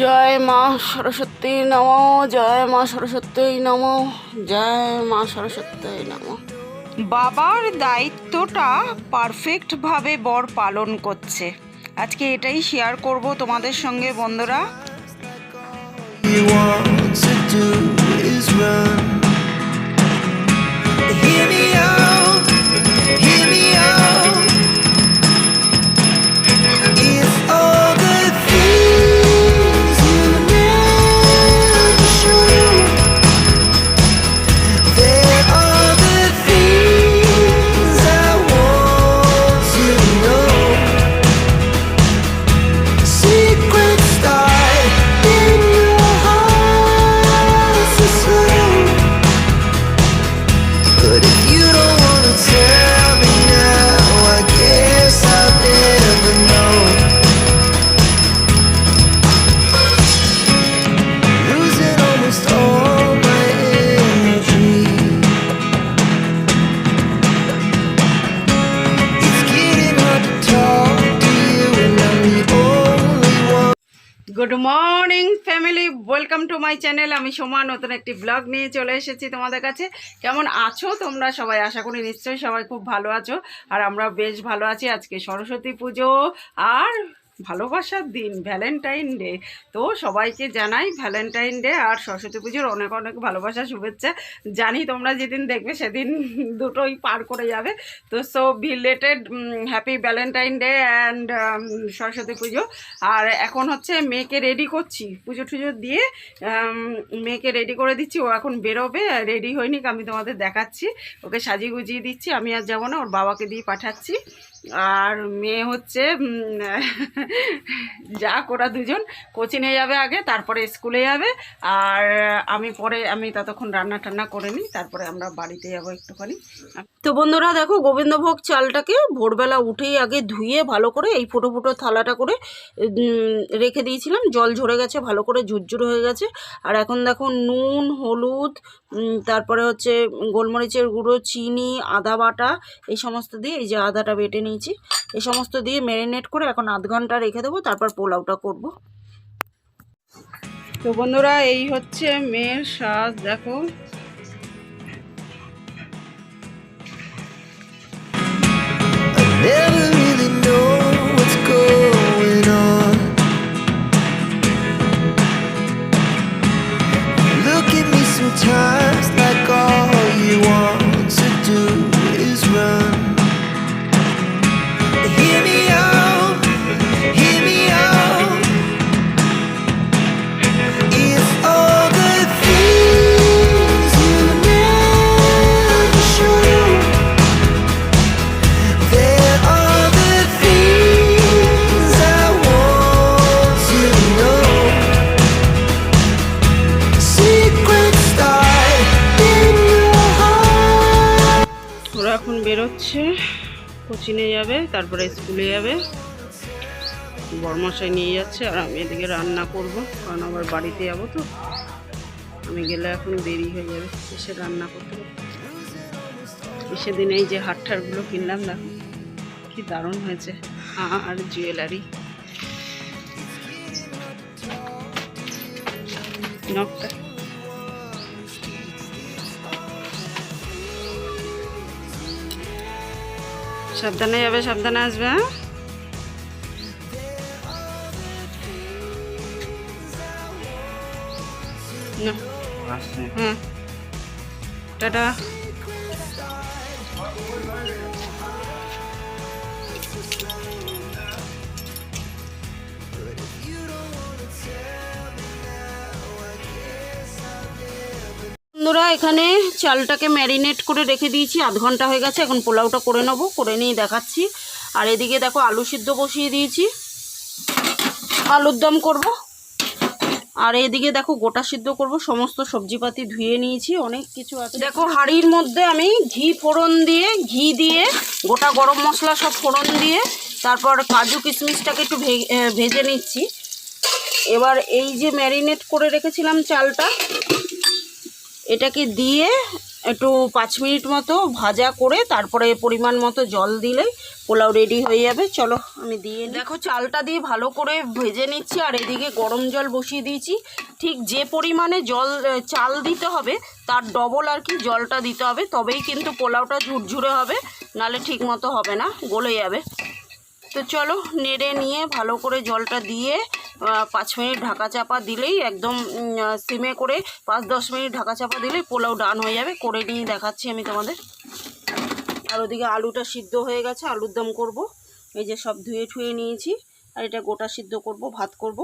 জয় মা সরস্বতী নম জয় মা সরস্বতী নম জয় মা সরস্বতী নম। বাবার দায়িত্বটা পারফেক্টভাবে বর পালন করছে। আজকে এটাই শেয়ার করব তোমাদের সঙ্গে বন্ধুরা. Hear me out, my channel, আমি সোমা, নতুন একটি ব্লগ নিয়ে চলে এসেছি তোমাদের কাছে। কেমন আছো তোমরা সবাই? আশা করি নিশ্চয়ই সবাই খুব ভালো আছো। আর আমরা বেশ ভালো আছি। আজকে সরস্বতী পুজো আর ভালোবাসার দিন ভ্যালেন্টাইন ডে তো সবাইকে জানাই ভ্যালেন্টাইন ডে আর সরস্বতী পুজোর অনেক অনেক ভালোবাসা, শুভেচ্ছা। জানি তোমরা যেদিন দেখবে সেদিন দুটোই পার করে যাবে। তো so related happy Valentine day and Saraswati Puja. আর এখন হচ্ছে মেয়েকে রেডি করছি পুজো টুজো দিয়ে। মেয়েকে রেডি করে দিচ্ছি, ও এখন বেরোবে। রেডি হয়নি, আমি তোমাদের দেখাচ্ছি। ওকে সাজিয়ে গুজিয়ে দিচ্ছি। আমি আর যাব না, ওর বাবাকে দিয়ে পাঠাচ্ছি। আর মেয়ে হচ্ছে যা করা দুজন কোচিংয়ে যাবে আগে, তারপরে স্কুলে যাবে। আর আমি পরে, আমি ততক্ষণ রান্না টান্না করে নিই, তারপরে আমরা বাড়িতে যাব একটুখানি। তো বন্ধুরা, দেখো, গোবিন্দভোগ চালটাকে ভোরবেলা উঠেই আগে ধুয়ে ভালো করে এই ফুটো ফুটো থালাটা করে রেখে দিয়েছিলাম। জল ঝরে গেছে, ভালো করে ঝুরঝুর হয়ে গেছে। আর এখন দেখো, নুন, হলুদ তারপরে হচ্ছে গোলমরিচের গুঁড়ো, চিনি, আদা বাটা, এই সমস্ত দিয়ে এই যে আদাটা বেটে নিয়েছি। এই সমস্ত দিয়ে ম্যারিনেট করে এখন আধ ঘণ্টা রেখে দেবো, তারপর পোলাওটা করব। তো বন্ধুরা, এই হচ্ছে মেয়ের সাজ দেখো। Never কোচিনে যাবে, তারপরে স্কুলে যাবে। বরমশাই নিয়ে যাচ্ছে আর আমি এদিকে রান্না করব, কারণ আবার বাড়িতে যাব তো। আমি গেলে এখন দেরি হয়ে যাবে, এসে রান্না করতে। সেদিন এই যে হাট ঠাটগুলো কিনলাম, দেখো কি দারুণ হয়েছে। আর জুয়েলারি। নকটা সাবধানে যাবে সাবধানে আসবে হ্যাঁ? হ্যাঁ টাটা। বন্ধুরা, এখানে চালটাকে ম্যারিনেট করে রেখে দিয়েছি। আধ ঘণ্টা হয়ে গেছে, এখন পোলাওটা করে নেব, করে নিয়ে দেখাচ্ছি। আর এদিকে দেখো আলু সিদ্ধ বসিয়ে দিয়েছি। আলুর দম করব। আর এদিকে দেখো গোটা সিদ্ধ করব, সমস্ত সবজিপাতি ধুয়ে নিয়েছি, অনেক কিছু আছে। দেখো হাঁড়ির মধ্যে আমি ঘি ফোড়ন দিয়ে, ঘি দিয়ে, গোটা গরম মশলা সব ফোড়ন দিয়ে, তারপর কাজু কিশমিশটাকে একটু ভেজে নিচ্ছি। এবার এই যে ম্যারিনেট করে রেখেছিলাম চালটা এটাকে দিয়ে একটু পাঁচ মিনিট মতো ভাজা করে তারপরে পরিমাণ মতো জল দিলেই পোলাও রেডি হয়ে যাবে। চলো, আমি দিয়ে দেখো, চালটা দিয়ে ভালো করে ভেজে নিচ্ছি আর এদিকে গরম জল বসিয়ে দিয়েছি। ঠিক যে পরিমাণে জল চাল দিতে হবে, তার ডবল আর কি জলটা দিতে হবে, তবেই কিন্তু পোলাওটা ঝুরঝুরে হবে, নালে ঠিক মতো হবে না, গলে যাবে। তো চলো নেড়ে নিয়ে ভালো করে জলটা দিয়ে পাঁচ মিনিট ঢাকা চাপা দিলেই একদম সিমে করে পাঁচ দশ মিনিট ঢাকা চাপা দিলেই পোলাও ডান হয়ে যাবে। করে নিয়ে দেখাচ্ছি আমি তোমাদের। আর ওদিকে আলুটা সিদ্ধ হয়ে গেছে, আলুর দম করব। এই যে সব ধুয়ে ঠুয়ে নিয়েছি, আর এটা গোটা সিদ্ধ করব, ভাত করব।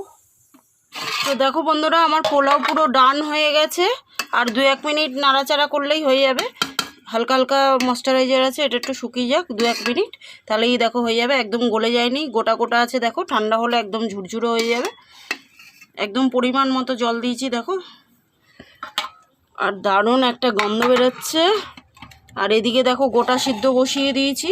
তো দেখো বন্ধুরা, আমার পোলাও পুরো ডান হয়ে গেছে, আর দু এক মিনিট নাড়াচাড়া করলেই হয়ে যাবে। হালকা হালকা ময়শ্চারাইজার আছে, এটা একটু শুকিয়ে যাক দু এক মিনিট, তাহলেই দেখো হয়ে যাবে, একদম গলে যায়নি, গোটা গোটা আছে দেখো, ঠান্ডা হলে একদম ঝুরঝুরো হয়ে যাবে। একদম পরিমাণ মতো জল দিয়েছি দেখো। আর দারুণ একটা গন্ধ বেরোচ্ছে। আর এদিকে দেখো গোটা সিদ্ধ বসিয়ে দিয়েছি।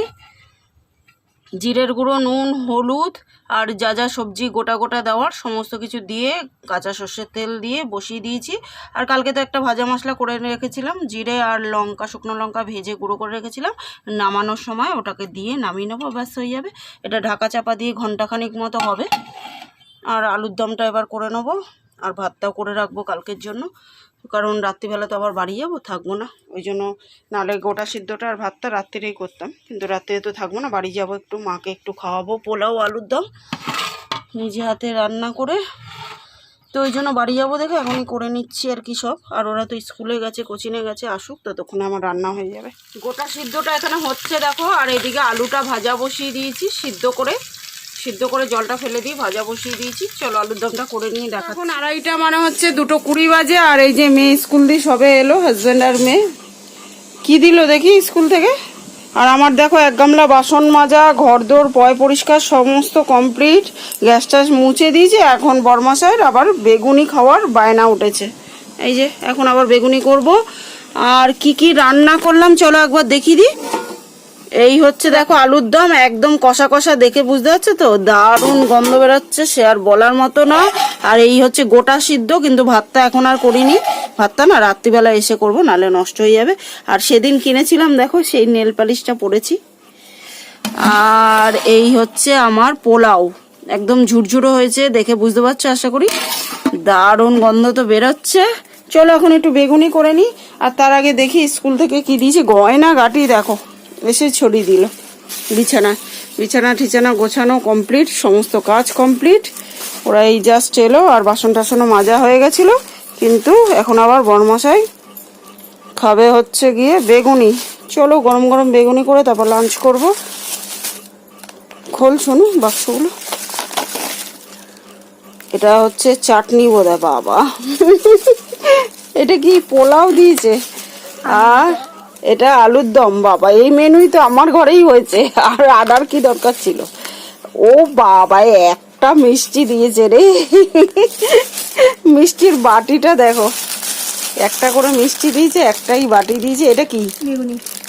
জিরের গুঁড়ো, নুন, হলুদ আর যা যা সবজি গোটা গোটা দেওয়ার সমস্ত কিছু দিয়ে কাঁচা সর্ষের তেল দিয়ে বসিয়ে দিয়েছি। আর কালকে তো একটা ভাজা মশলা করে রেখেছিলাম, জিরে আর লঙ্কা, শুকনো লঙ্কা ভেজে গুঁড়ো করে রেখেছিলাম। নামানোর সময় ওটাকে দিয়ে নামিয়ে নেব, ব্যাস হয়ে যাবে। এটা ঢাকা চাপা দিয়ে ঘন্টাখানিক মতো হবে। আর আলুর দমটা এবার করে নেব, আর ভাতটাও করে রাখব কালকের জন্য। কারণ রাত্রিবেলা তো আবার বাড়ি যাব, থাকব না। ওই জন্য নাহলে গোটা সিদ্ধটা আর ভাতটা রাত্রিরেই করতাম। কিন্তু রাত্রে তো থাকব না, বাড়ি যাব একটু, মাকে একটু খাওয়াবো, পোলাও, আলুর দম, নিজে হাতে রান্না করে। তো ওই জন্য বাড়ি যাব দেখে এখনই করে নিচ্ছি আর কি সব। আর ওরা তো স্কুলে গেছে কোচিংয়ে গেছে, আসুক, ততক্ষণে আমার রান্না হয়ে যাবে। গোটা সিদ্ধটা এখানে হচ্ছে দেখো, আর এদিকে আলুটা ভাজা বসিয়ে দিয়েছি সিদ্ধ করে। সিদ্ধ করে জলটা ফেলে দিয়ে ভাজা বসিয়ে দিয়েছি। চলো আলুর দমটা করে নিয়ে দেখা এখন আড়াইটা মানে হচ্ছে দুটো কুড়ি বাজে, আর এই যে মেয়ে স্কুল দিয়ে সবে এলো হাজব্যান্ড আর মেয়ে। কি দিল দেখি স্কুল থেকে? আর আমার দেখো এক গামলা বাসন মাজা, ঘর দোর পয় পরিষ্কার, সমস্ত কমপ্লিট গ্যাস ট্যাস মুছে দিয়েছে, এখন বরমাসায়ের আবার বেগুনি খাওয়ার বায়না উঠেছে। এই যে, এখন আবার বেগুনি করব। আর কি কি রান্না করলাম, চলো একবার দেখি দিই। এই হচ্ছে দেখো আলুর দম, একদম কষা কষা দেখে বুঝতে পারছ তো? দারুণ গন্ধ বেরোচ্ছে, সে আর বলার মতো না। আর এই হচ্ছে গোটা সিদ্ধ, কিন্তু ভাতটা এখন আর করিনি। ভাতটা না রাত্রিবেলা এসে করব নালে নষ্ট হয়ে যাবে। আর সেদিন কিনেছিলাম, দেখো সেই নেল পালিশটা পরেছি আর এই হচ্ছে আমার পোলাও। একদম ঝুরঝুরো হয়েছে, দেখে বুঝতে পারছ আশা করি? দারুণ গন্ধ তো বেরোচ্ছে। চলো এখন একটু বেগুনি করে নিই। আর তার আগে দেখি স্কুল থেকে কি দিয়েছে, গয়না গাটি, দেখো। এসে ছড়িয়ে দিল। বিছানা বিছানা, ঠিছানা গোছানো কমপ্লিট সমস্ত কাজ কমপ্লিট ওরা এই জাস্ট এলো আর বাসন টাসনও মাজা হয়ে গেছিল। কিন্তু এখন আবার বরমশাই খাবে হচ্ছে গিয়ে বেগুনি। চলো গরম গরম বেগুনি করে তারপর লাঞ্চ করব। খোল শোনো বাক্সগুলো। এটা হচ্ছে চাটনি বোধহয়, বাবা। এটা কি পোলাও দিয়েছে? আর এটা আলুর দম বাবা। এই মেনুই তো আমার ঘরেই হয়েছে। আর আদার কি দরকার ছিল? ও বাবা একটা মিষ্টি দিয়েছে রে। মিষ্টির বাটিটা দেখো। একটা করে মিষ্টি দিয়েছে একটাই বাটি দিয়েছে। এটা কি?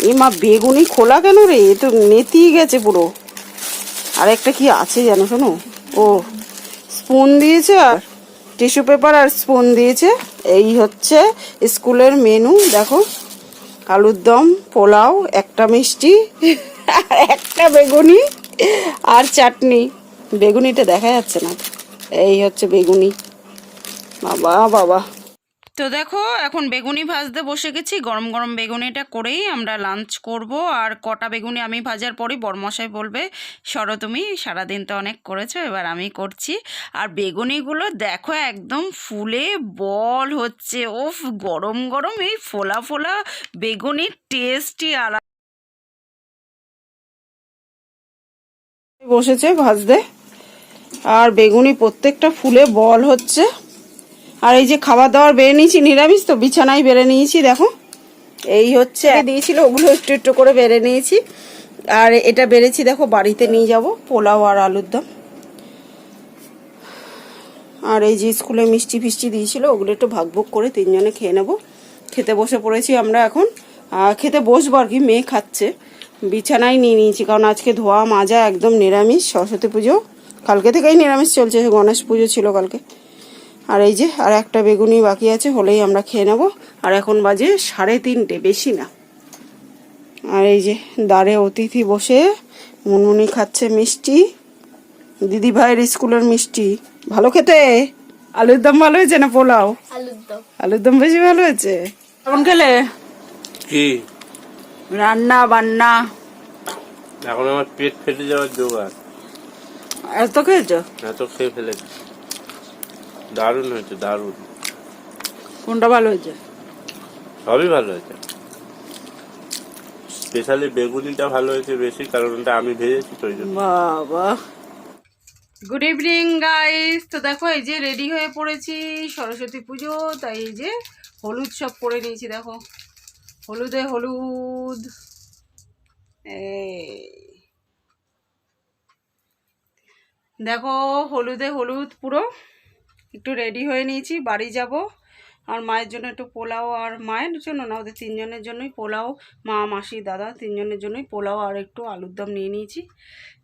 এ মা বেগুনি খোলা কেন রে? এ তো নেতিয়ে গেছে পুরো। আর একটা কি আছে জানো শোনো? ও স্পুন দিয়েছে আর টিস্যু পেপার আর স্পুন দিয়েছে। এই হচ্ছে স্কুলের মেনু দেখো। আলুর দম, পোলাও, একটা মিষ্টি একটা বেগুনি আর চাটনি। বেগুনিটা দেখা যাচ্ছে না। এই হচ্ছে বেগুনি। বাবা বাবা। তো দেখো, এখন বেগুনি ভাজতে বসে গেছি। গরম গরম বেগুনিটা করেই আমরা লাঞ্চ করব। আর কটা বেগুনি আমি ভাজার পরই বরমশাই বলবে, সরো তুমি, সারাদিন তো অনেক করেছ, এবার আমি করছি। আর বেগুনিগুলো দেখো একদম ফুলে বল হচ্ছে। ওফ গরম গরম এই ফোলা ফোলা বেগুনির টেস্টই আলাদা বসেছে ভাজতে। আর বেগুনি প্রত্যেকটা ফুলে বল হচ্ছে। আর এই যে খাবার দাবার বেড়ে নিয়েছি, নিরামিষ তো, বিছানায় বেড়ে নিয়েছি, দেখো। এই হচ্ছে দিয়েছিল? ওগুলো একটু একটু করে বেড়ে নিয়েছি। আর এটা বেড়েছি, দেখো, বাড়িতে নিয়ে যাব, পোলাও আর আলুর দম। আর এই যে স্কুলে মিষ্টি ফিষ্টি দিয়েছিল, ওগুলো একটু ভাগ করে তিনজনে খেয়ে নেব। খেতে বসে পড়েছি আমরা এখন। খেতে বসবো আর কি, মেয়ে খাচ্ছে। বিছানায় নিয়ে নিয়েছি, কারণ আজকে ধোয়া মাজা একদম নিরামিষ, সরস্বতী পুজো। কালকে থেকেই নিরামিষ চলছে, গণেশ পুজো ছিল কালকে। আর এই যে আর একটা বেগুনি বাকি আছে হলেই আমরা খেয়ে নেব। আর এখন বাজে সাড়ে তিনটে বেশি না। আর এই যে দ্বারে অতিথি বসে মুনমুনি খাচ্ছে মিষ্টি। দিদি ভাইয়ের স্কুলের মিষ্টি। ভালো খেতে? আলুর দম ভালো হয়েছে না পোলাও? আলুর দম। আলুর দম বেশি ভালো হয়েছে? কেমন খেলে? কি? রান্না বান্না। এখন আমার পেট ফেটে যাওয়ার জোগাড় এত খেয়েছো? এত খেয়ে ফেলেছি। দারুণ হয়েছে দারুণ। কোনটা ভালো হয়েছে? সবই ভালো হয়েছে। স্পেশালি বেগুনিটা ভালো হয়েছে বেশি কারণ ওটা আমি ভেজেছি তো বাবা। Good evening guys. তো দেখো এই যে রেডি হয়ে পড়েছি সরস্বতী পুজো তাই এই যে হলুদ সব পরে নিয়েছি দেখো। হলুদে হলুদ। দেখো হলুদে হলুদ পুরো। একটু রেডি হয়ে নিয়েছি, বাড়ি যাব। আর মায়ের জন্য একটু পোলাও আর মায়ের জন্য না, ওদের তিনজনের জন্যই পোলাও, মা, মাসি, দাদা তিনজনের জন্যই পোলাও আর একটু আলুর দম নিয়ে নিয়েছি।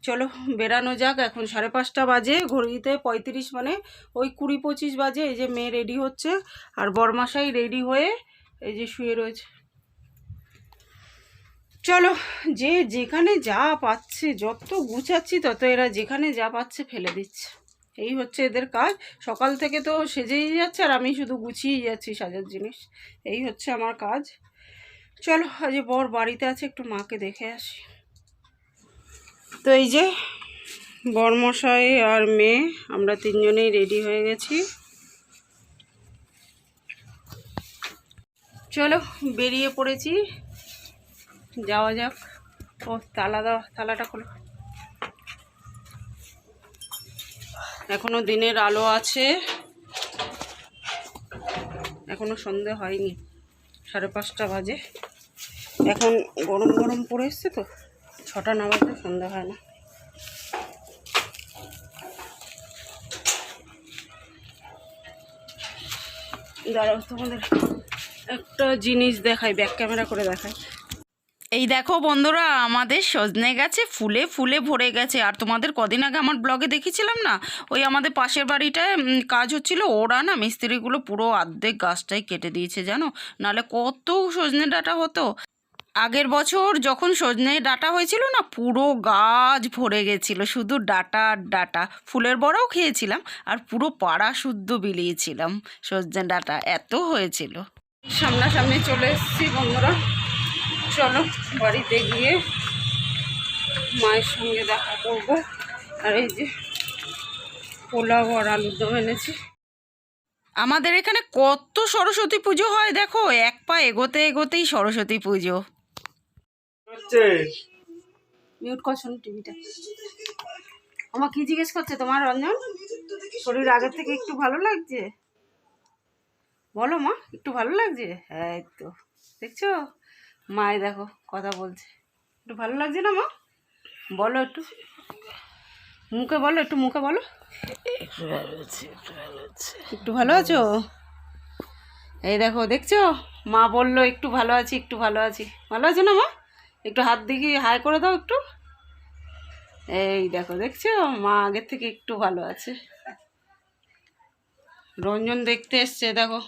চলো বেরানো যাক, এখন সাড়ে পাঁচটা বাজে, ঘড়িতে পঁয়ত্রিশ মানে ওই কুড়ি পঁচিশ বাজে, এই যে মেয়ে রেডি হচ্ছে। আর বরমাসাই রেডি হয়ে এই যে শুয়ে রয়েছে। চলো, যে যেখানে যা পাচ্ছে, যত গুছাচ্ছি, তত এরা যেখানে যা পাচ্ছে ফেলে দিচ্ছে। এই হচ্ছে এদের কাজ। সকাল থেকে তো সেজেই যাচ্ছে আর আমি শুধু গুছিয়েই যাচ্ছি সাজার জিনিস। এই হচ্ছে আমার কাজ। চলো, আজ বর বাড়িতে আছে, একটু মাকে দেখে আসি। তো এই যে বরমশাই আর মেয়ে, আমরা তিনজনেই রেডি হয়ে গেছি। চলো, বেরিয়ে পড়েছি। যাওয়া যাক। ও, তালা দাও, তালাটা খোলো। এখনও দিনের আলো আছে। এখনও সন্ধে হয়নি, সাড়ে পাঁচটা বাজে। এখন গরম গরম পড়ে এসছে তো, ছটা না বাজলে সন্ধে হয় না। দাঁড়াও তোমাদের একটা জিনিস দেখাই ব্যাক ক্যামেরা করে দেখাই। এই দেখো বন্ধুরা, আমাদের সজনে গাছে ফুলে ফুলে ভরে গেছে। আর তোমাদের কদিন আগে আমার ব্লগে দেখেছিলাম না? ওই আমাদের পাশের বাড়িটায় কাজ হচ্ছিল, ওরা না মিস্ত্রিগুলো পুরো আর্ধেক গাছটাই কেটে দিয়েছে, জানো? নাহলে কত সজনে ডাটা হতো। আগের বছর যখন সজনে ডাটা হয়েছিল না, পুরো গাছ ভরে গেছিল, শুধু ডাটা আর ডাটা। ফুলের বড়াও খেয়েছিলাম, আর পুরো পাড়া শুদ্ধ বিলিয়েছিলাম সজনে ডাটা। এত হয়েছিল। সামনাসামনি চলে এসেছি বন্ধুরা। চলো বাড়িতে গিয়ে মায়ের সঙ্গে দেখা করব। আর এই যে পোলাও আর আলুর দম এনেছি। আমাদের এখানে কত সরস্বতী পুজো হয় দেখো এক পা এগোতে এগোতেই সরস্বতী পুজো। মিউট টিভিটা। আমার কি জিজ্ঞেস করছে তোমার রঞ্জন? শরীর আগের থেকে একটু ভালো লাগছে? বলো মা একটু ভালো লাগছে? হ্যাঁ তো দেখছ? মায় দেখো কথা বলছে। একটু ভালো লাগছে না মা? বলো একটু। মুখে বলো একটু মুখে বলো। একটু ভালো আছো এই দেখো দেখছ? মা বলল একটু ভালো আছি একটু ভালো আছি। ভালো আছো না মা? একটু হাত দেখি হাই করে দাও একটু। এই দেখো দেখছ? মা আগের থেকে একটু ভালো আছে। রঞ্জন দেখতে এসছে দেখো।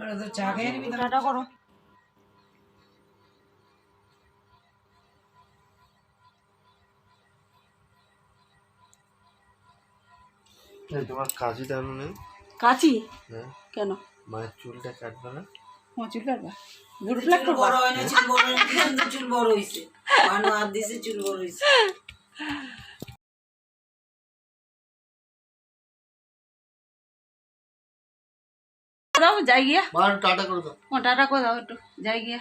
টাটা করো। তোমার কাজই দানো নেই? কাচি? হ্যাঁ। কেন? মায়ের চুলটা কাটবে না? মচুর কাটবা? বুড়ো প্লাক করবা চুল বড় হয়েছে চুল বড় হয়েছে। মানু হাত দিছে চুল বড় হয়েছে। দাও যাই গিয়া মার টাটা করে দাও ও টাটা করে দাও একটু যাই গিয়া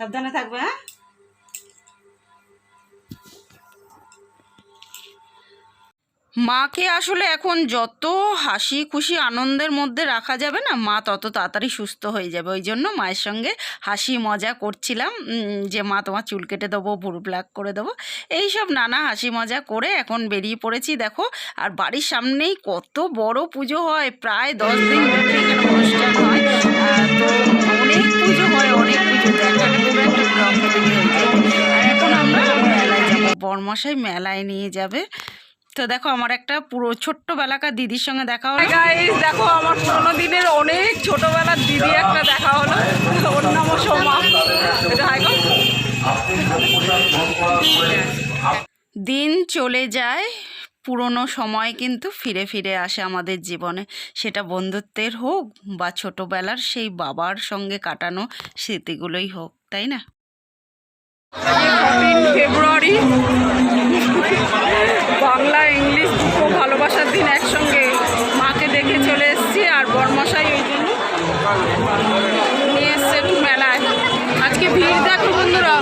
সাবধানে থাকবে হ্যাঁ মাকে আসলে এখন যত হাসি খুশি আনন্দের মধ্যে রাখা যাবে না, মা তত তাড়াতাড়ি সুস্থ হয়ে যাবে। ওই জন্য মায়ের সঙ্গে হাসি মজা করছিলাম। যে মা তোমার চুল কেটে দেবো ভুরু প্লাক করে দেবো। এই সব নানা হাসি মজা করে এখন বেরিয়ে পড়েছি, দেখো। আর বাড়ির সামনেই কত বড় পুজো হয়, প্রায় দশ দিন ধরে এখানে অনুষ্ঠান হয়। তো অনেক পুজো হয়, অনেক পুজো। দেখালে পুরো রেডি হয়েছে আর এখন আমরা মেলায় যাব। বরমশাই মেলায় নিয়ে যাবে। তো দেখো আমার একটা পুরো ছোট্টবেলাকার দিদির সঙ্গে দেখা হলো। গাইস দেখো আমার পুরোনো দিনের অনেক ছোটবেলার দিদি একটা দেখা হলো। ওর নামও সোমা। এটা হাই দিন চলে যায় পুরনো সময় কিন্তু ফিরে ফিরে আসে আমাদের জীবনে। সেটা বন্ধুত্বের হোক বা ছোটবেলার সেই বাবার সঙ্গে কাটানো স্মৃতিগুলোই হোক তাই না? ফেব্রুয়ারি। বাংলা, ইংলিশ দুটো ভালোবাসার দিন একসঙ্গে মাকে দেখে চলে এসেছি আর বরমশাই ওই জন্য নিয়ে এসছে একটু মেলায়। আজকে ভিড় দেখো বন্ধুরা।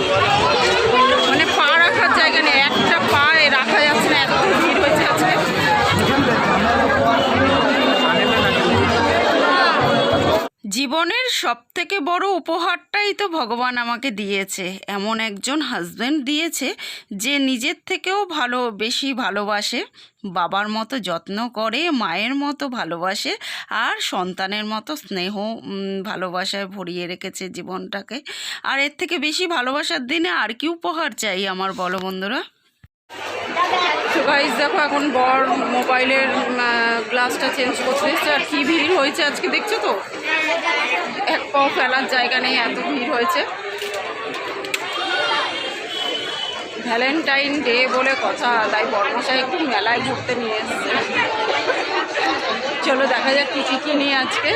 জীবনের সব থেকে বড় উপহারটাই তো ভগবান আমাকে দিয়েছে। এমন একজন হাজব্যান্ড দিয়েছে যে নিজের থেকেও ভালো, বেশি ভালোবাসে, বাবার মতো যত্ন করে, মায়ের মতো ভালোবাসে, আর সন্তানের মতো স্নেহ ভালোবাসায় ভরিয়ে রেখেছে জীবনটাকে। আর এর থেকে বেশি ভালোবাসার দিনে আর কি উপহার চাই আমার বলো বন্ধুরা? গাইজ দেখো এখন বর মোবাইলের গ্লাসটা চেঞ্জ করতে এসছে আর কি ভিড় হয়েছে আজকে দেখছ তো? এক পাও ফেলার জায়গা নেই, এত ভিড় হয়েছে। ভ্যালেন্টাইন ডে বলে কথা, তাই বর্মশাই একটু মেলায় ঘুরতে নিয়ে এসছে। চলো দেখা যাক কিছু কিনি আজকে।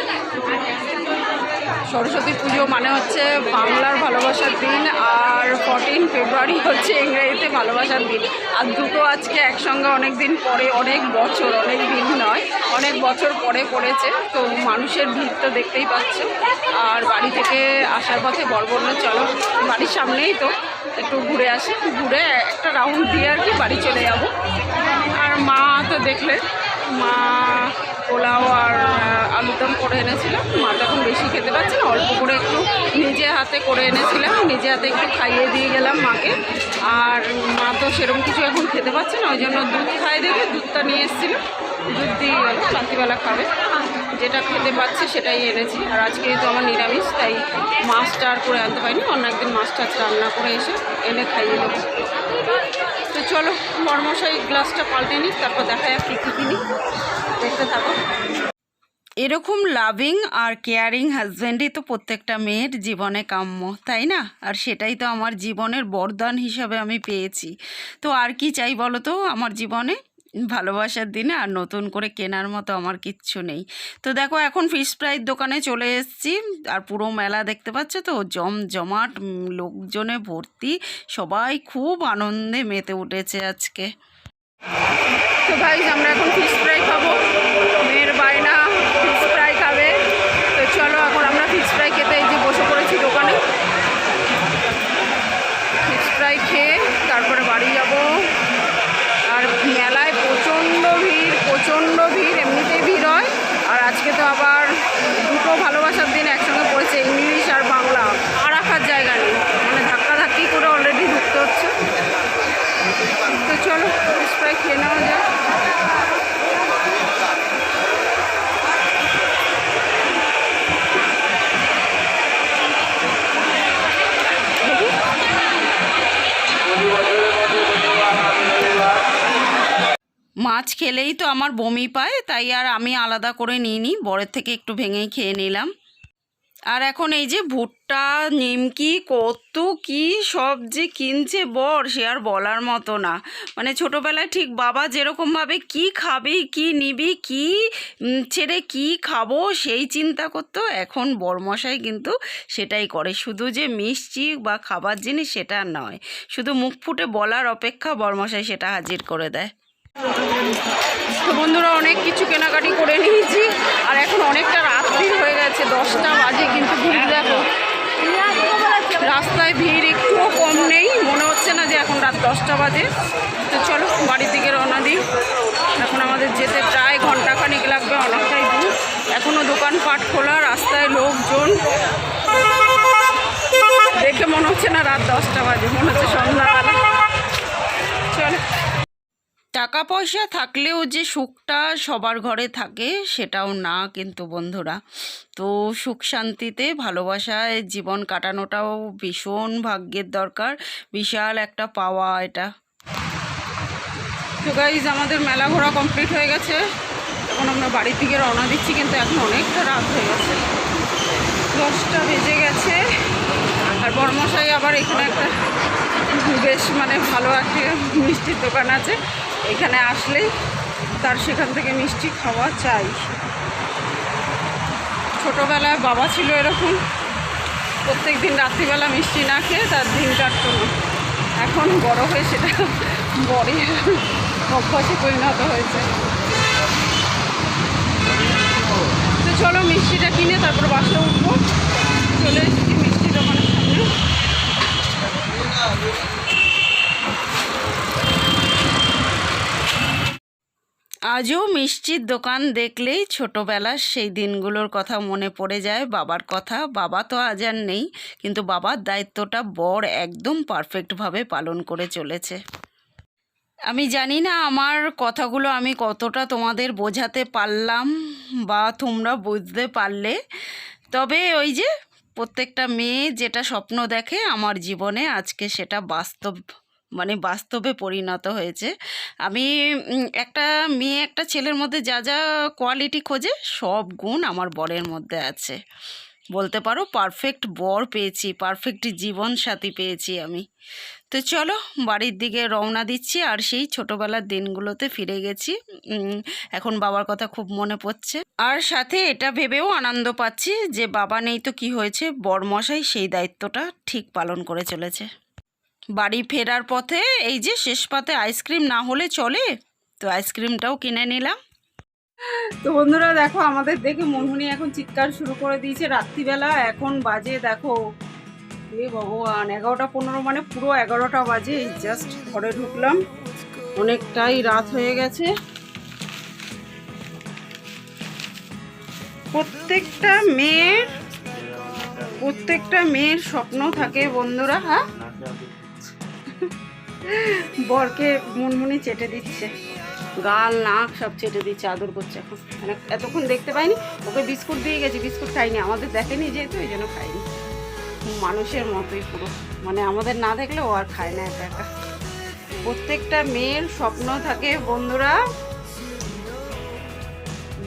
সরস্বতী পুজো মানে হচ্ছে বাংলার ভালোবাসার দিন আর ফোরটিন ফেব্রুয়ারি হচ্ছে ইংরেজিতে ভালোবাসার দিন। আর দুটো আজকে একসঙ্গে অনেক দিন পরে, অনেক বছর, অনেক দিন নয়, অনেক বছর পরে পড়েছে, তো মানুষের ভিড় তো দেখতেই পাচ্ছ। আর বাড়ি থেকে আসার পথে বড় চলো, বাড়ির সামনেই তো, একটু ঘুরে আসি। ঘুরে একটা রাউন্ড দিয়ে আর কি বাড়ি চলে যাব। আর মা তো দেখলে মা পোলাও আর আলুদম করে এনেছিলাম মা তো এখন বেশি খেতে পারছে হাতে করে এনেছিলাম, নিজে হাতে একটু খাইয়ে দিয়ে গেলাম মাকে। আর মা তো সেরকম কিছু এখন খেতে পারছে না, ওই জন্য দুধ খাই দেখে দুধটা নিয়ে এসেছিল। দুধ দিয়ে গেল রাত্রিবেলা খাবে। যেটা খেতে পাচ্ছে সেটাই এনেছি। আর আজকে তো আমার নিরামিষ, তাই মাছটা আর করে আনতে পারিনি অন্য একদিন মাছটা রান্না করে এসে এনে খাইয়ে দেবো। তো চলো মর্মশাই গ্লাসটা পাল্টে নিই তারপর দেখা যাক কী কী কিনি। দেখতে থাকো। এরকম লাভিং আর কেয়ারিং হাজব্যান্ডই তো প্রত্যেকটা মেয়ের জীবনে কাম্য, তাই না? আর সেটাই তো আমার জীবনের বরদান হিসাবে আমি পেয়েছি। তো আর কি চাই বলো তো আমার জীবনে? ভালোবাসার দিনে আর নতুন করে কেনার মতো আমার কিচ্ছু নেই। তো দেখো এখন ফিশ ফ্রাইয়ের দোকানে চলে এসেছি। আর পুরো মেলা দেখতে পাচ্ছ তো? জম জমাট লোকজনে ভর্তি, সবাই খুব আনন্দে মেতে উঠেছে আজকে। তো ভাই আমরা এখন ফিশ ফ্রাই খাব। মেয়ের বায়না ফিশ ফ্রাই খাবে তো চলো, এখন আমরা ফিশ ফ্রাই খেতে এই যে বসে পড়েছি দোকানে। ফিশ ফ্রাই খেয়ে তারপরে বাড়ি যাব। আর মেলায় প্রচণ্ড ভিড় প্রচণ্ড ভিড়, এমনিতেই ভিড় হয়। আর আজকে তো আবার দুটো ভালোবাসার দিন একসঙ্গে পড়েছে, ইংলিশ আর বাংলা। আর রাখার জায়গা নেই। মানে ধাক্কাধাক্কি করে অলরেডি ঢুকতে হচ্ছে। তো চলো ফিশ ফ্রাই খেয়ে নেওয়া যাক। মাছ খেলেই তো আমার বমি পায়, তাই আর আমি আলাদা করে নিইনি, বরের থেকে একটু ভেঙেই খেয়ে নিলাম। আর এখন এই যে ভুট্টা, নিমকি কত কি সব যে কিনছে বর, সে আর বলার মতো না। মানে ছোটোবেলায় ঠিক বাবা যেরকমভাবে কি খাবি, কি নিবি, কি ছেড়ে কি খাব, সেই চিন্তা করতো, এখন বরমশাই কিন্তু সেটাই করে। শুধু যে মিষ্টি বা খাবার জিনিস সেটা নয়, শুধু মুখ ফুটে বলার অপেক্ষা বরমশাই সেটা হাজির করে দেয়। তো বন্ধুরা, অনেক কিছু কেনাকাটি করে নিয়েছি। আর এখন অনেকটা রাত্রি হয়ে গেছে, দশটা বাজে, কিন্তু ভিড় দেখো। রাস্তায় ভিড় একটুও কম নেই, মনে হচ্ছে না যে এখন রাত দশটা বাজে। তো চলো, বাড়ির দিকে রওনা দিই। এখন আমাদের যেতে প্রায় ঘন্টাখানিক লাগবে, অনেকটাই দূর। এখনও দোকানপাট খোলা, রাস্তায় লোকজন। দেখে মনে হচ্ছে না রাত দশটা বাজে, মনে হচ্ছে সন্ধ্যাবেলা। টাকা পয়সা থাকলেও যে সুখটা সবার ঘরে থাকে, সেটাও না কিন্তু বন্ধুরা। তো সুখ শান্তিতে, ভালোবাসায় জীবন কাটানোটাও ভীষণ ভাগ্যের দরকার। বিশাল একটা পাওয়া এটা। তো গাইজ আমাদের মেলা ঘোরা কমপ্লিট হয়ে গেছে। এখন আমরা বাড়ির দিকে রওনা দিচ্ছি, কিন্তু এখন অনেকটা রাত হয়ে গেছে। দশটা বেজে গেছে। আর বর্মশাই আবার এখানে একটা বেশ মানে ভালো একটা মিষ্টির দোকান আছে। এখানে আসলেই তার সেখান থেকে মিষ্টি খাওয়া চাই ছোটোবেলায় বাবা ছিল এরকম। প্রত্যেক দিন রাত্রিবেলা মিষ্টি না খেয়ে তার দিন কাটতো। না এখন বড় হয়ে সেটা বড়ের অভ্যাসে পরিণত হয়েছে। তো চলো মিষ্টিটা কিনে তারপর বাসে উঠবো। চলে এসেছি আজও মিষ্টির দোকান দেখলেই ছোটোবেলার সেই দিনগুলোর কথা মনে পড়ে যায় বাবার কথা। বাবা তো আজ আর নেই, কিন্তু বাবার দায়িত্বটা বর একদম পারফেক্টভাবে পালন করে চলেছে। আমি জানি না আমার কথাগুলো আমি কতটা তোমাদের বোঝাতে পারলাম বা তোমরা বুঝতে পারলে। তবে ওই যে, প্রত্যেকটা মেয়ে যেটা স্বপ্ন দেখে, আমার জীবনে আজকে সেটা বাস্তব মানে বাস্তবে পরিণত হয়েছে। আমি একটা মেয়ে, একটা ছেলের মধ্যে যা যা কোয়ালিটি খোঁজে সব গুণ আমার বরের মধ্যে আছে। বলতে পারো পারফেক্ট বর পেয়েছি পারফেক্ট জীবন সাথী পেয়েছি আমি। তো চলো বাড়ির দিকে রওনা দিচ্ছি আর সেই ছোটোবেলার দিনগুলোতে ফিরে গেছি। এখন বাবার কথা খুব মনে পড়ছে। আর সাথে এটা ভেবেও আনন্দ পাচ্ছি যে বাবা নেই তো কি হয়েছে, বরমশাই সেই দায়িত্বটা ঠিক পালন করে চলেছে। বাড়ি ফেরার পথে এই যে শেষ পাতে আইসক্রিম না হলে চলে, তো আইসক্রিমটাও কিনে নিলাম। তো বন্ধুরা দেখো, আমাদের দেখে মনমুনি এখন চিৎকার শুরু করে দিয়েছে রাত্রিবেলা। এখন বাজে দেখো এ ভগবান, এগারোটা পনেরো মানে পুরো এগারোটা বাজে জাস্ট ঘরে ঢুকলাম। অনেকটাই রাত হয়ে গেছে। প্রত্যেকটা মেয়ের প্রত্যেকটা মেয়ের স্বপ্ন থাকে বন্ধুরা হ্যাঁ? বরকে মুনমুনি চেটে দিচ্ছে। গাল, নাক সব চেটে দিচ্ছে, আদর করছে এখন। মানে এতক্ষণ দেখতে পাইনি, ওকে বিস্কুট দিয়ে গেছি, বিস্কুট খাইনি। আমাদের দেখেনি যেহেতু, এই জন্য খাইনি। মানুষের মতোই পুরো। মানে আমাদের না দেখলে ও আর খায় না একা একা। প্রত্যেকটা মেয়ের স্বপ্ন থাকে বন্ধুরা,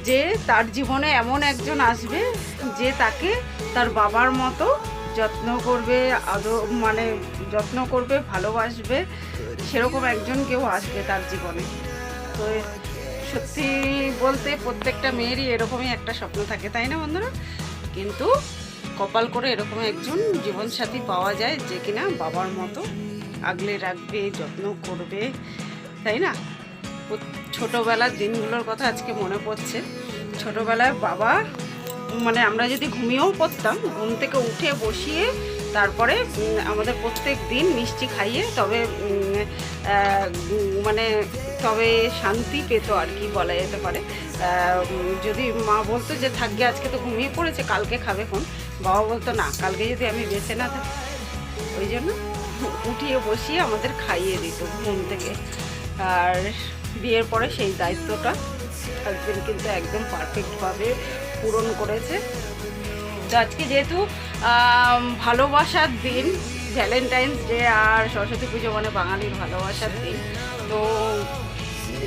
যে তার জীবনে এমন একজন আসবে, যে তাকে তার বাবার মতো যত্ন করবে, আদৌ মানে যত্ন করবে, ভালোবাসবে, সেরকম একজন কেউ আসবে তার জীবনে। তো সত্যি বলতে প্রত্যেকটা মেয়েরই এরকমই একটা স্বপ্ন থাকে, তাই না বন্ধুরা? কিন্তু কপাল করে এরকম একজন জীবনসাথী পাওয়া যায় যে কিনা বাবার মতো আগলে রাখবে, যত্ন করবে, তাই না? ছোটোবেলার দিনগুলোর কথা আজকে মনে পড়ছে। ছোটোবেলায় বাবা মানে আমরা যদি ঘুমিয়েও পড়তাম, ঘুম থেকে উঠে বসিয়ে তারপরে আমাদের প্রত্যেক দিন মিষ্টি খাইয়ে তবে মানে তবে শান্তি পেত আর কি বলা যেতে পারে। যদি মা বলতো যে থাকবে আজকে তো ঘুমিয়ে পড়েছে, কালকে খাবে কোন বাবা বলতো, না, কালকে যদি আমি বেঁচে না থাকি। ওই জন্য উঠিয়ে বসিয়ে আমাদের খাইয়ে দিত ঘুম থেকে। আর বিয়ের পরে সেই দায়িত্বটা হাজবেন্ড কিন্তু একদম পারফেক্টভাবে পূরণ করেছে। তো আজকে যেহেতু ভালোবাসার দিন, ভ্যালেন্টাইন্স ডে আর সরস্বতী পুজো মানে বাঙালির ভালোবাসার দিন, তো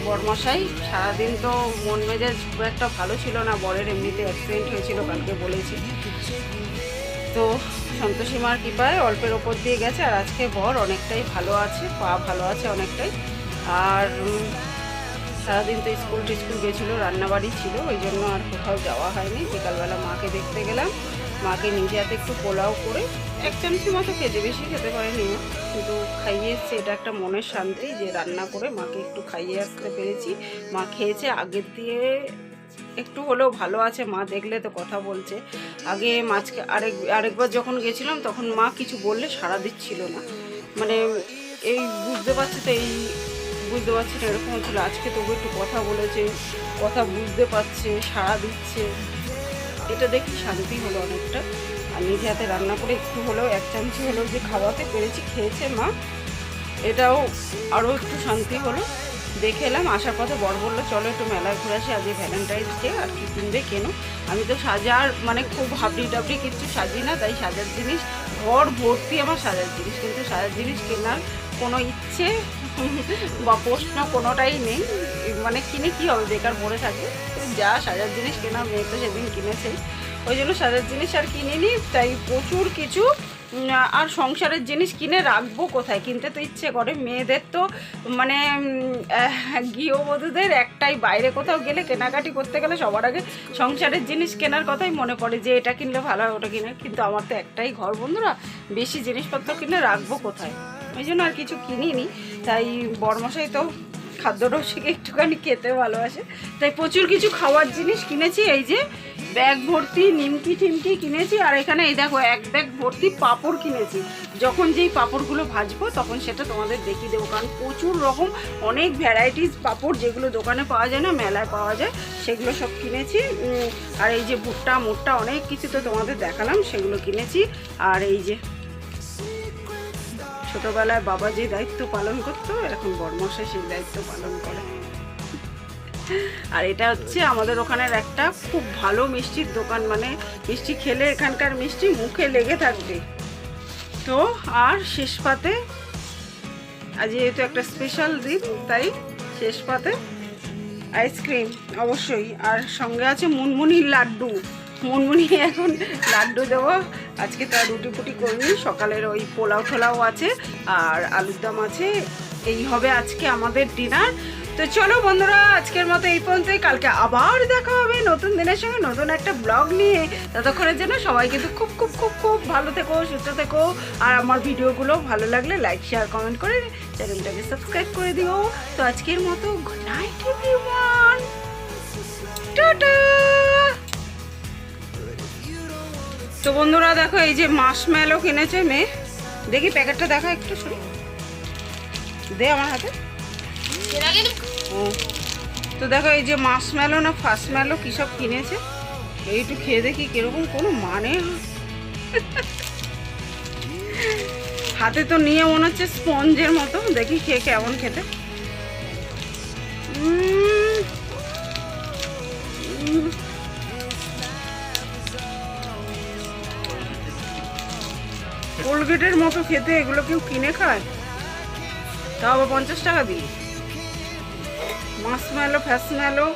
বরমশাই, সারাদিন তো মন মেজাজ খুব একটা ভালো ছিল না, বরের এমনিতে অ্যাক্সিডেন্ট হয়েছিল, কালকে বলেছি। তো সন্তোষী মার কৃপায় অল্পের ওপর দিয়ে গেছে, আর আজকে বর অনেকটাই ভালো আছে, পা ভালো আছে অনেকটাই। আর সারাদিন তো স্কুল টিস্কুল গেছিল, রান্নাবাড়ি ছিল, ওই জন্য আর কোথাও যাওয়া হয়নি। বিকালবেলা মাকে দেখতে গেলাম। মাকে নিজে হাতে একটু পোলাও করে এক চামচি মতো খেতে, বেশি খেতে পারেনি কিন্তু খাইয়ে এসছে, এটা একটা মনের শান্তি যে রান্না করে মাকে একটু খাইয়ে আসতে পেরেছি। মা খেয়েছে, আগের দিয়ে একটু হলেও ভালো আছে, মা দেখলে তো কথা বলছে। আগে মাছকে আরেক, আরেকবার যখন গেছিলাম, তখন মা কিছু বললে সাড়া দিচ্ছিল না। মানে এই বুঝতে পারছি তো এই বুঝতে পারছি না, এরকম হচ্ছিল আজকে তবু একটু কথা বলেছে, কথা বুঝতে পারছে, সাড়া দিচ্ছে। এটা দেখি শান্তি হলো অনেকটা। আর নিজে হাতে রান্না করে একটু হলেও, এক চামচি হলেও যে খাওয়াতে পেরেছি, খেয়েছে মা। এটাও আরও একটু শান্তি হলো। দেখে এলাম, আসার পথে বর বলল, চলো একটু মেলায় ঘুরে আসি, আজকে ভ্যালেন্টাইন্স ডে আর কি কিনবে কেন? আমি তো সাজার মানে খুব হাবড়ি টাবড়ি কিছু সাজি না, তাই সাজার জিনিস, ঘর ভর্তি আমার সাজার জিনিস, কিন্তু সাজার জিনিস কেনার কোনো ইচ্ছে বা প্রশ্ন কোনোটাই নেই। মানে কিনে কি হবে? বেকার পড়ে থাকে। যা সাজার জিনিস কেনা, মেয়ে তো সেদিন কিনেছে। ওই জন্য সাজার জিনিস আর কিনিনি তাই প্রচুর কিছু আর সংসারের জিনিস কিনে রাখব কোথায়? কিনতে তো ইচ্ছে করে। মেয়েদের তো মানে গৃহবধূদের একটাই, বাইরে কোথাও গেলে কেনাকাটি করতে গেলে সবার আগে সংসারের জিনিস কেনার কথাই মনে পড়ে যে, এটা কিনলে ভালো হয়, ওটা কিনে কিন্তু আমার তো একটাই ঘর, বন্ধুরা, বেশি জিনিসপত্র কিনে রাখব কোথায়? ওই জন্য আর কিছু কিনিনি। তাই বরমশাই তো খাদ্য রসিকে একটুখানি খেতে ভালোবাসে। তাই প্রচুর কিছু খাওয়ার জিনিস কিনেছি। এই যে ব্যাগ ভর্তি, নিমকি টিমকি কিনেছি। আর এখানে এই দেখো, এক ব্যাগ ভর্তি পাঁপড় কিনেছি। যখন যেই পাঁপড়গুলো ভাজবো, তখন সেটা তোমাদের দেখিয়ে দেবো। কারণ প্রচুর রকম অনেক ভ্যারাইটিস পাঁপড় যেগুলো দোকানে পাওয়া যায় না, মেলায় পাওয়া যায়, সেগুলো সব কিনেছি। আর এই যে ভুট্টা, মুট্টা অনেক কিছু তো তোমাদের দেখালাম, সেগুলো কিনেছি। আর এই যে ছোটবেলায় বাবা যে দায়িত্ব পালন করতো, এখন বর্মশাই সেই দায়িত্ব পালন করে। আর এটা হচ্ছে আমাদের ওখানের একটা খুব ভালো মিষ্টির দোকান মানে মিষ্টি খেলে এখানকার মিষ্টি মুখে লেগে থাকবে। তো আর শেষ পাতে, আজ যেহেতু একটা স্পেশাল দিন, তাই শেষ পাতে আইসক্রিম অবশ্যই। আর সঙ্গে আছে মুনমুনির লাড্ডু। মুনমুনি এখন লাড্ডু দেবো। আজকে তার রুটি ফুটি করিনি, সকালের ওই পোলাও ঠোলাও আছে আর আলুর দম আছে। এই হবে আজকে আমাদের ডিনার তো চলো বন্ধুরা, আজকের মতো এই পর্যন্তই। কালকে আবার দেখা হবে নতুন দিনের সঙ্গে নতুন একটা ব্লগ নিয়ে। ততক্ষণের জন্য সবাই কিন্তু খুব খুব খুব খুব ভালো থেকো, সুস্থ থেকো। আর আমার ভিডিওগুলো ভালো লাগলে লাইক শেয়ার কমেন্ট করে চ্যানেলটাকে সাবস্ক্রাইব করে দিও। তো আজকের মতো গুড নাইট টাটা! তো বন্ধুরা দেখো এই যে মাসমেলো কিনেছে মেয়ে। দেখি প্যাকেটটা দেখা একটু শুনি। দে আমার হাতে। ও। তো দেখো এই যে মাসমেলো না ফাসমেলো কী সব কিনেছে? এই একটু খেয়ে দেখি কীরকম কোনো মানে হাতে তো নিয়ে মনে হচ্ছে স্পঞ্জের মতো। দেখি খেয়ে কেমন খেতে। উম, কোলগেটের মতো খেতে এগুলো কেউ কিনে খায়? তাও আবার পঞ্চাশ টাকা দিই মাছ মেলো ফ্যাস মেলো